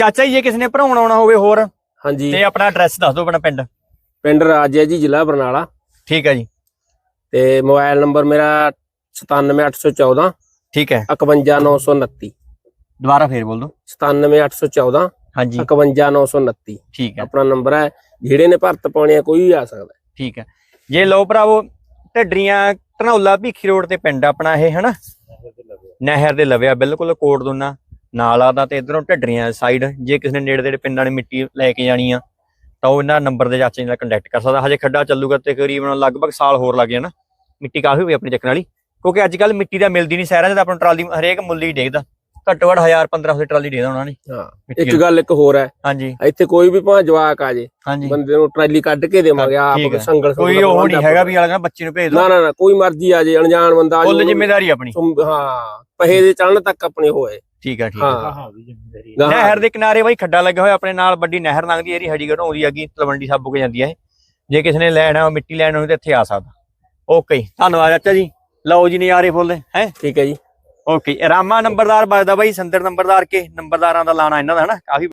ਚਾਚਾ ਜੀ ਜੇ ਕਿਸੇ ਨੇ ਭਰਾਉਣ ਆਉਣਾ ਹੋਵੇ ਹੋਰ ਹਾਂਜੀ। ਤੇ ਆਪਣਾ ਐਡਰੈਸ ਦੱਸ ਦਿਓ ਆਪਣਾ ਪਿੰਡ। ਪਿੰਡ ਰਾਜਿਆ ਜੀ ਜ਼ਿਲ੍ਹਾ ਬਰਨਾਲਾ। ਠੀਕ ਹੈ ਜੀ। ਤੇ ਮੋਬਾਈਲ ਨੰਬਰ ਮੇਰਾ 97814 ਠੀਕ ਹੈ। 51929 ਦੁਬਾਰਾ ਫੇਰ ਬੋਲ ਦਿਓ। 97814 ਹਾਂਜੀ। 51929 ਠੀਕ ਹੈ। ਆਪਣਾ ਨੰਬਰ ਹੈ ਜਿਹੜੇ ਨੇ ਭਰਤ ਪਾਉਣੇ ਆ ਕੋਈ ਵੀ ਆ ਸਕਦਾ ਠੀਕ ਹੈ। ਜੇ ਲਓ ਭਰਾਵੋ ਢੱਡਰੀਆਂ ਧਨੌਲਾ ਭੀਖੀ ਰੋਡ ਤੇ ਪਿੰਡ ਆਪਣਾ ਇਹ ਹਨਾ? ਨਹਿਰ ਦੇ ਲਵਿਆ ਬਿਲਕੁਲ ਕੋਟ ਦੋਨਾ। ਨਾਲ ਆਦਾ ਤੇ ਇਧਰੋਂ ਢੱਡਰੀਆਂ ਸਾਈਡ ਜੇ ਕਿਸੇ ਨੇ ਨੇੜੇ ਦੇ ਪਿੰਡਾਂ ਨੇ ਮਿੱਟੀ ਲੈ ਕੇ ਜਾਣੀ ਆ ਤਾਂ ਉਹ ਇਹਨਾਂ ਨੰਬਰ ਦੇ ਚਾਚੇ ਨਾਲ ਕੰਟੈਕਟ ਕਰ ਸਕਦਾ। ਹਜੇ ਖੱਡਾ ਚੱਲੂਗਾ ਤਕਰੀਬਨ ਲਗਭਗ ਸਾਲ ਹੋਰ ਲੱਗ ਜਾਣਾ ਮਿੱਟੀ ਕਾਫੀ ਹੋਈ ਆਪਣੀ ਚੱਕਣ ਵਾਲੀ। ਕਿਉਂਕਿ ਅੱਜ ਕੱਲ ਮਿੱਟੀ ਦਾ ਮਿਲਦੀ ਨਹੀਂ ਸ਼ਹਿਰਾਂ 'ਚ ਤਾਂ ਆਪਣਾ ਟਰਾਲੀ ਹਰੇਕ ਮੁੱਲ ਹੀ ਡੇਗਦਾ। ਘੱਟੋ ਘੱਟ 1000 1500 ਦੀ ਟਰਾਲੀ ਡੇਦਾ ਉਹਨਾਂ ਨੇ ਹਾਂ ਇੱਕ। ਗੱਲ ਇੱਕ ਹੋਰ ਹੈ। ਹਾਂਜੀ। ਇੱਥੇ ਕੋਈ ਵੀ ਭਾਂ ਜਵਾਕ ਆ ਜੇ ਬੰਦੇ ਨੂੰ ਟਰਾਲੀ ਕੱਢ ਕੇ ਦੇਵਾਂਗੇ ਆਪ। ਸੰਗਲ ਕੋਈ ਉਹ ਨਹੀਂ ਹੈਗਾ ਵੀ ਵਾਲਾ ਬੱਚੇ ਨੂੰ ਭੇਜ ਨਾ ਦੋ। ਨਾ ਨਾ ਕੋਈ ਮਰਜ਼ੀ ਆ ਜੇ ਅਣਜਾਣ ਬੰਦਾ ਆ ਜੇ। ਫੁੱਲ ਜ਼ਿੰਮੇਵਾਰੀ ਆਪਣੀ। ਹਾਂ ਪਹੇ ਦੇ ਚੜਨ ਤੱਕ ਆਪਣੇ ਹੋਏ। ਠੀਕ ਹੈ ਠੀਕ ਹੈ। ਹਾਂ ਗਾਹਾਂ- ਨਹਿਰ ਦੇ ਕਿਨਾਰੇ ਬਾਈ ਖੱਡਾ ਲੱਗਾ ਹੋਇਆ ਆਪਣੇ ਨਾਲ ਵੱਡੀ ਨਹਿਰ ਲੰਘਦੀ ਹੈ ਇਹਦੀ ਹੜੀ ਘਟਾਉਂਦੀ ਹੈਗੀ ਤਲਵੰਡੀ ਸਾਬੋ ਕੇ ਜਾਂਦੀ ਹੈ ਇਹ। ਜੇ ਕਿਸੇ ਨੇ ਲੈਣਾ ਮਿੱਟੀ ਲੈਣ ਹੋਵੇ ਤਾਂ ਇੱਥੇ ਆ ਸਕਦਾ। ਓਕੇ ਜੀ, ਧੰਨਵਾਦ ਚਾਚਾ ਜੀ। ਲਓ ਜੀ ਨਜ਼ਾਰੇ ਫੁੱਲ ਹੈ? ਠੀਕ ਹੈ ਜੀ। ਓਕੇ ਰਾਮਾ ਨੰਬਰਦਾਰ ਵੱਜਦਾ ਬਾਈ ਸੰਦਰ ਨੰਬਰਦਾਰ ਕੇ ਨੰਬਰਦਾਰਾਂ ਦਾ ਲਾਣਾ ਇਹਨਾਂ ਦਾ ਹਨਾ? ਕਾਫੀ